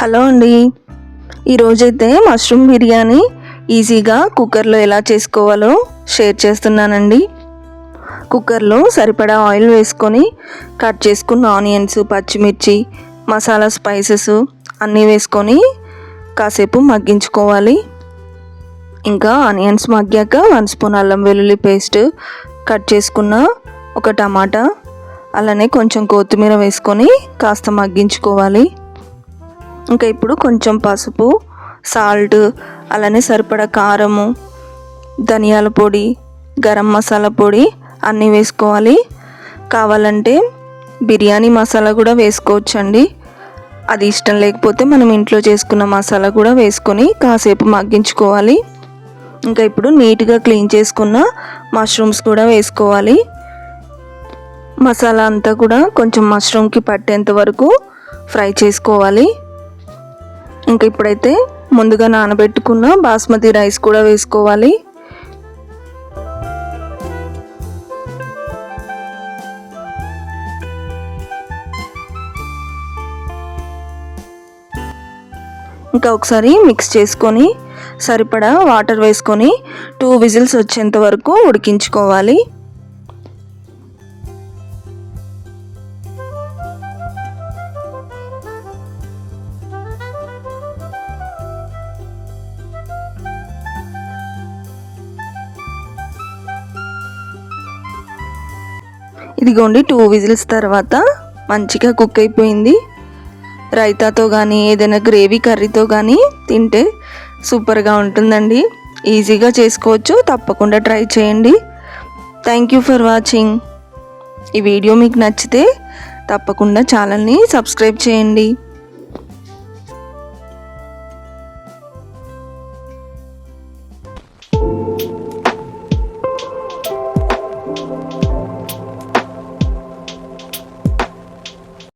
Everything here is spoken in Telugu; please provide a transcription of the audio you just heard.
హలో అండి. ఈరోజైతే మష్రూమ్ బిర్యానీ ఈజీగా కుక్కర్లో ఎలా చేసుకోవాలో షేర్ చేస్తున్నానండి. కుక్కర్లో సరిపడా ఆయిల్ వేసుకొని కట్ చేసుకున్న ఆనియన్స్ పచ్చిమిర్చి మసాలా స్పైసెస్ అన్నీ వేసుకొని కాసేపు మగ్గించుకోవాలి. ఇంకా ఆనియన్స్ మగ్గాక వన్ స్పూన్ అల్లం వెల్లుల్లి పేస్ట్ కట్ చేసుకున్న ఒక టమాటా అలానే కొంచెం కొత్తిమీర వేసుకొని కాస్త మగ్గించుకోవాలి. ఇంకా ఇప్పుడు కొంచెం పసుపు సాల్ట్ అలానే సరిపడా కారము ధనియాల పొడి గరం మసాలా పొడి అన్నీ వేసుకోవాలి. కావాలంటే బిర్యానీ మసాలా కూడా వేసుకోవచ్చండి. అది ఇష్టం లేకపోతే మనం ఇంట్లో చేసుకున్న మసాలా కూడా వేసుకొని కాసేపు మగ్గించుకోవాలి. ఇంకా ఇప్పుడు నీట్గా క్లీన్ చేసుకున్న మష్రూమ్స్ కూడా వేసుకోవాలి. మసాలా అంతా కూడా కొంచెం మష్రూమ్కి పట్టేంత వరకు ఫ్రై చేసుకోవాలి. ఇంకా ఇప్పుడైతే ముందుగా నానబెట్టుకున్న బాస్మతి రైస్ కూడా వేసుకోవాలి. ఇంకా ఒకసారి మిక్స్ చేసుకొని సరిపడా వాటర్ వేసుకొని టూ విజిల్స్ వచ్చేంత వరకు ఉడికించుకోవాలి. ఇదిగోండి టూ విజిల్స్ తర్వాత మంచిగా కుక్ అయిపోయింది. రైతాతో కానీ ఏదైనా గ్రేవీ కర్రీతో కానీ తింటే సూపర్గా ఉంటుందండి. ఈజీగా చేసుకోవచ్చు తప్పకుండా ట్రై చేయండి. థ్యాంక్ యూ ఫర్ వాచింగ్ ఈ వీడియో మీకు నచ్చితే తప్పకుండా ఛానల్ని సబ్స్క్రైబ్ చేయండి.